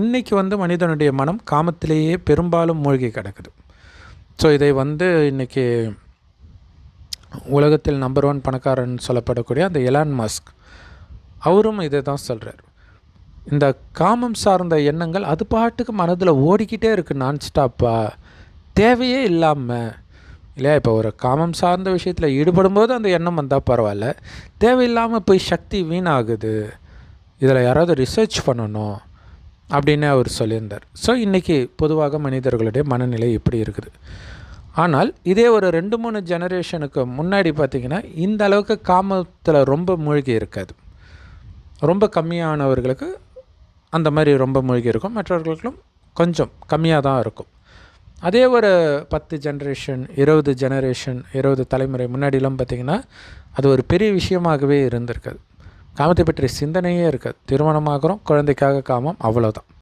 இன்றைக்கி வந்து மனிதனுடைய மனம் காமத்திலேயே பெரும்பாலும் மூழ்கி கிடக்குது. ஸோ இதை வந்து இன்றைக்கி உலகத்தில் நம்பர் ஒன் பணக்காரன் சொல்லப்படக்கூடிய அந்த எலான் மஸ்க் அவரும் இதை தான் சொல்கிறார் இந்த காமம் சார்ந்த எண்ணங்கள் அது பாட்டுக்கு மனதில் ஓடிக்கிட்டே இருக்குது நான் ஸ்டாப்பாக தேவையே இல்லாமல் இல்லையா இப்போ ஒரு காமம் சார்ந்த விஷயத்தில் ஈடுபடும்போது அந்த எண்ணம் வந்தால் பரவாயில்ல. தேவையில்லாமல் போய் சக்தி வீணாகுது. இதில் யாராவது ரிசர்ச் பண்ணணும். அப்படின்னு அவர் சொல்லியிருந்தார். ஸோ இன்றைக்கி பொதுவாக மனிதர்களுடைய மனநிலை இப்படி இருக்குது. ஆனால் இதே ஒரு ரெண்டு மூணு ஜெனரேஷனுக்கு முன்னாடி பார்த்திங்கன்னா இந்த அளவுக்கு காமத்தில் ரொம்ப மூழ்கி இருக்காது. ரொம்ப கம்மியானவர்களுக்கு அந்த மாதிரி ரொம்ப மூழ்கி இருக்கும். மற்றவர்களுக்கும் கொஞ்சம் கம்மியாக தான் இருக்கும். அதே ஒரு பத்து ஜென்ரேஷன் இருபது ஜெனரேஷன் இருபது தலைமுறை முன்னாடிலாம் பார்த்திங்கன்னா அது ஒரு பெரிய விஷயமாகவே இருந்திருக்காது. காமத்தை பற்றிய சிந்தனையே இருக்காது. திருமணமாகறோம் குழந்தைக்காக காமம் அவ்வளோதான்